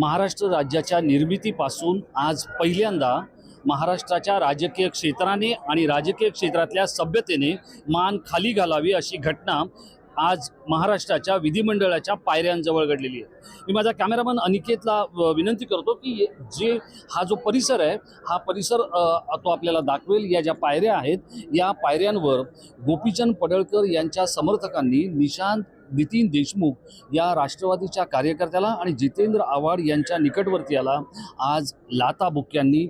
महाराष्ट्र राज्याच्या निर्मितीपासून आज पहिल्यांदा महाराष्ट्राच्या राजकीय क्षेत्राने आणि राजकीय क्षेत्रातल्या सभ्यतेने मान खाली घालावी अशी घटना आज महाराष्ट्राच्या विधिमंडळाच्या पायऱ्यांजवळ घडलेली आहे. मी माझा कॅमेरामन अनिकेतला विनंती करतो की जे हा जो परिसर आहे हा परिसर तो आपल्याला दाखवेल. या ज्या पायऱ्या आहेत या पायऱ्यांवर गोपीचंद पडळकर यांच्या समर्थकांनी निशांत नितीन देशमुख या राष्ट्रवादीच्या कार्यकर्त्याला आणि जितेंद्र आव्हाड यांच्या निकटवर्तीयाला आज लाताबुक्यांनी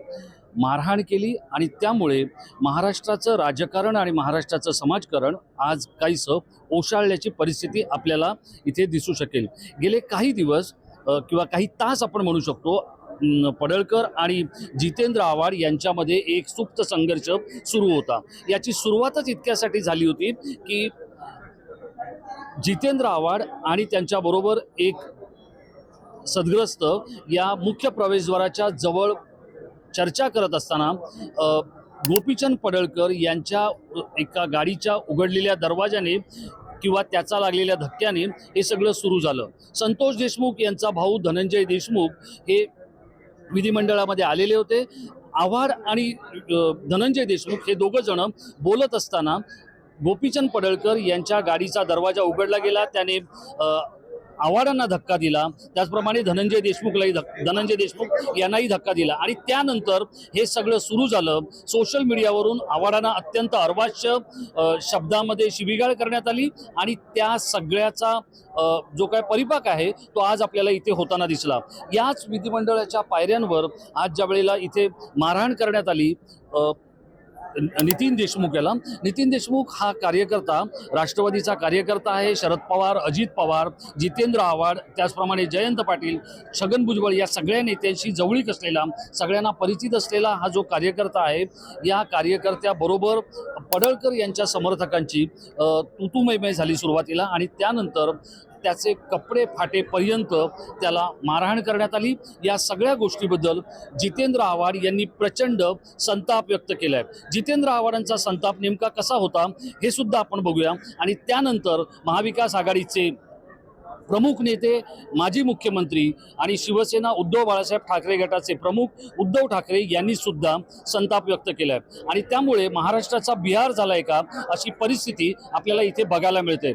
मारहाण केली आणि त्यामुळे महाराष्ट्राचं राजकारण आणि महाराष्ट्राचं समाजकारण आज काहीसं ओशाळल्याची परिस्थिती आपल्याला इथे दिसू शकेल. गेले काही दिवस किंवा काही तास आपण म्हणू शकतो पडळकर आणि जितेंद्र आव्हाड यांच्यामध्ये एक सुप्त संघर्ष सुरू होता. याची सुरुवातच इतक्यासाठी झाली होती की जितेंद्र आव्हाड आणि त्यांच्याबरोबर एक सदग्रस्त या मुख्य प्रवेशद्वाराच्या जवळ चर्चा करत असताना गोपीचंद पडळकर यांच्या एका गाडीच्या उघडलेल्या दरवाजाने किंवा त्याचा लागलेल्या धक्क्याने हे सगळं सुरू झालं. संतोष देशमुख यांचा भाऊ धनंजय देशमुख हे विधिमंडळामध्ये आलेले होते. आव्हाड आणि धनंजय देशमुख हे दोघं जण बोलत असताना गोपीचंद पडळकर यांच्या गाडीचा दरवाजा उघडला गेला. त्याने आव्हाडांना धक्का दिला. त्याचप्रमाणे धनंजय देशमुखलाही धक धनंजय देशमुख यांनाही धक्का दिला. आणि त्यानंतर हे सगळं सुरू झालं. सोशल मीडियावरून आव्हाडांना अत्यंत अर्वाच्य शब्दामध्ये शिबिगाळ करण्यात आली. आणि त्या सगळ्याचा जो काय परिपाक आहे तो आज आपल्याला इथे होताना दिसला. याच विधिमंडळाच्या पायऱ्यांवर आज ज्या वेळेला इथे मारहाण करण्यात आली नितीन देशमुख याला. नितीन देशमुख हा कार्यकर्ता राष्ट्रवादीचा कार्यकर्ता आहे शरद पवार अजित पवार जितेंद्र आव्हाड त्याचप्रमाणे जयंत पाटील छगन भुजबळ या सगळ्या नेत्यांशी जवळीक असलेला सगळ्यांना परिचित असलेला हा जो कार्यकर्ता आहे या कार्यकर्त्याबरोबर पडळकर यांच्या समर्थकांची तुतुमयमय झाली सुरुवातीला आणि त्यानंतर त्याचे कपडे फाटेपर्यंत त्याला मारहाण करण्यात आली. या सगळ्या गोष्टीबद्दल जितेंद्र आव्हाड यांनी प्रचंड संताप व्यक्त केला आहे जितेंद्र आव्हाडांचा संताप नेमका कसा होता हे सुद्धा आपण बघूया. आणि त्यानंतर महाविकास आघाडीचे प्रमुख नेते माजी मुख्यमंत्री आणि शिवसेना उद्धव बाळासाहेब ठाकरे गटाचे प्रमुख उद्धव ठाकरे यांनी सुद्धा संताप व्यक्त केला आहे आणि त्यामुळे महाराष्ट्राचा बिहार झालाय का अशी परिस्थिती आपल्याला इथे बघायला मिळते.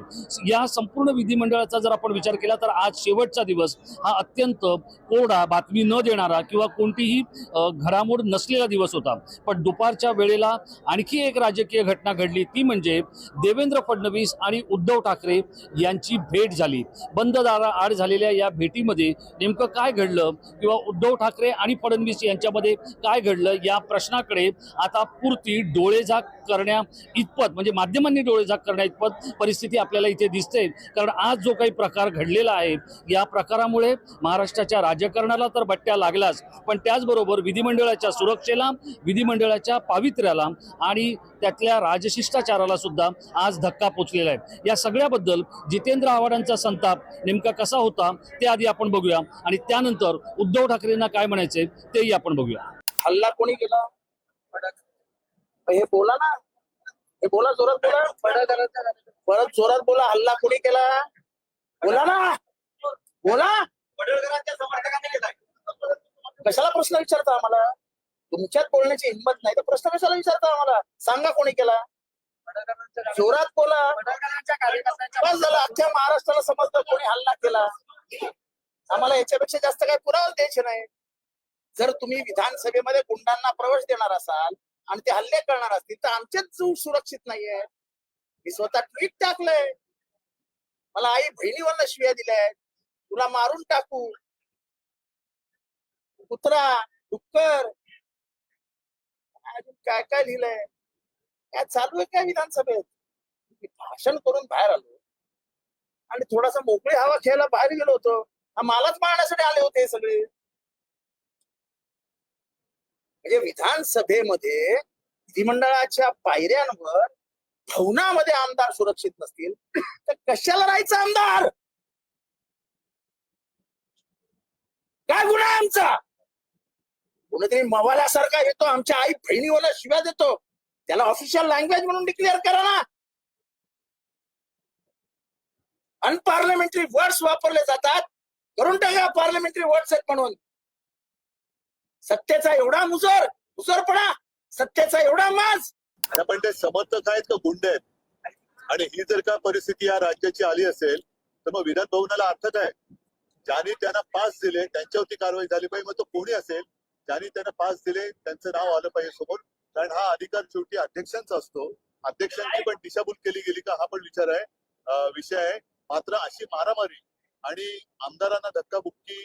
या संपूर्ण विधिमंडळाचा जर आपण विचार केला तर आज शेवटचा दिवस हा अत्यंत कोरडा बातमी न देणारा किंवा कोणतीही घडामोड नसलेला दिवस होता. पण दुपारच्या वेळेला आणखी एक राजकीय घटना घडली. ती म्हणजे देवेंद्र फडणवीस आणि उद्धव ठाकरे यांची भेट झाली. बंद दारा आड झालेल्या या भेटीमध्ये नेमकं काय घडलं? किंवा उद्धव ठाकरे आणि फडणवीस यांच्यामध्ये काय घडलं? या प्रश्नाकडे आता पुरती डोळेझाक करण्या इतपत म्हणजे माध्यमांनी डोळेझाक करण्या इतपत परिस्थिती आपल्याला इथे दिसते. कारण आज जो काही प्रकार घडलेला आहे या प्रकारामुळे महाराष्ट्राच्या राजकारणाला तर बट्ट्या लागलाच. पण त्याचबरोबर विधिमंडळाच्या सुरक्षेला विधिमंडळाच्या पावित्र्याला आणि त्यातल्या राजशिष्टाचाराला सुद्धा आज धक्का पोचलेला आहे. या सगळ्याबद्दल जितेंद्र आव्हाडांचा संताप नेमका कसा होता ते आधी आपण बघूया. आणि त्यानंतर उद्धव ठाकरेंना काय म्हणायचे तेही आपण बघूया. हल्ला कोणी केला? हे बोला ना. हे बोला जोरात बोला. परत जोरात बोला. हल्ला कोणी केला? बोला ना. बोला. कशाला प्रश्न विचारता आम्हाला? तुमच्यात बोलण्याची हिंमत नाही. तर प्रश्न कशाला विचारता आम्हाला? सांगा कोणी केला? जोरात बोला. बस झालं. अख्ख्या महाराष्ट्राला समजतं कोणी हल्ला केला. आम्हाला याच्यापेक्षा जास्त काही पुरावा द्यायचे नाही. जर तुम्ही विधानसभेमध्ये गुंडांना प्रवेश देणार असाल आणि ते हल्ले करणार असतील तर आमचेच जीव सुरक्षित नाहीये. मी स्वतः ट्विट टाकलंय. मला आई बहिणीवरनं शिव्या दिल्याय तुला मारून टाकू. कुत्रा डुक्कर. अजून काय काय लिहिलंय? काय चालू आहे काय विधानसभेत? मी भाषण करून बाहेर आलो. आणि थोडासा मोकळी हवा खेळायला बाहेर गेलो होतो. हा मालाच मारण्यासाठी आले होते हे सगळे. म्हणजे विधानसभेमध्ये विधिमंडळाच्या पायऱ्यांवर भवनामध्ये आमदार सुरक्षित नसतील तर कशाला राहायचं आमदार? काय गुन्हा आमचा? कोणीतरी मवाल्यासारखा येतो आमच्या आई बहिणीवर शिव्या देतो. त्याला ऑफिशियल लँग्वेज म्हणून डिक्लेअर करा ना. अनपार्लमेंटरी वर्ड्स वापरले जातात. करून टाका पार्लमेंटरी व्हॉट्सअप म्हणून. सत्तेचा एवढा मुजोर मुजोरपणा सत्तेचा एवढा माज. पण ते समर्थक आहेत का गुंड आहेत? आणि ही जर का परिस्थिती या राज्याची आली असेल तर मग विधान भवनाला अर्थ काय ज्यांनी त्यांना पास दिले त्यांच्यावरती कारवाई झाली पाहिजे. मग तो कोणी असेल? ज्यांनी त्यांना पास दिले त्यांचं नाव आलं पाहिजे समोर. कारण हा अधिकार शेवटी अध्यक्षांचा असतो. अध्यक्षांची पण दिशाभूल केली गेली का हा पण विचार आहे विषय आहे. मात्र अशी मारामारी आणि आमदारांना धक्काबुक्की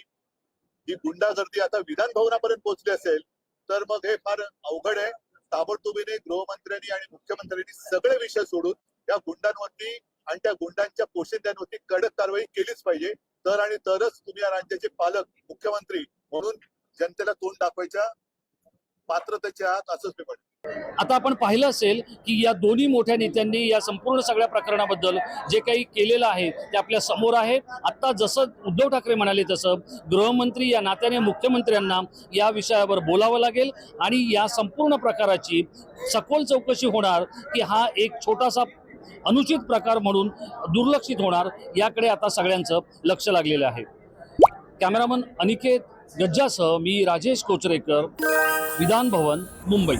ही गुंडागर्दी आता विधान भवनापर्यंत पोहोचली असेल तर मग हे फार अवघड आहे. ताबडतोबीने गृहमंत्र्यांनी आणि मुख्यमंत्र्यांनी सगळे विषय सोडून या गुंडांवरती आणि त्या गुंडांच्या पोशिंद्यांवरती कडक कारवाई केलीच पाहिजे. तर आणि तरच तुम्ही या राज्याचे पालक मुख्यमंत्री म्हणून जनतेला तोंड दाखवायच्या पात्रतेचे असंच मी म्हणतो. आता आपण पाहिलं असेल की या दोन्ही मोठ्या नेत्यांनी या संपूर्ण सगळ्या प्रकरणाबद्दल जे काही केलेलं आहे ते आपल्यासमोर आहे. आत्ता जसं उद्धव ठाकरे म्हणाले तसं गृहमंत्री या नात्याने मुख्यमंत्र्यांना या विषयावर बोलावं लागेल आणि या संपूर्ण प्रकाराची सखोल चौकशी होणार की हा एक छोटासा अनुचित प्रकार म्हणून दुर्लक्षित होणार याकडे आता सगळ्यांचं लक्ष लागलेलं आहे. कॅमेरामन अनिकेत गज्जासह मी राजेश कोचरेकर. विधान भवन मुंबई.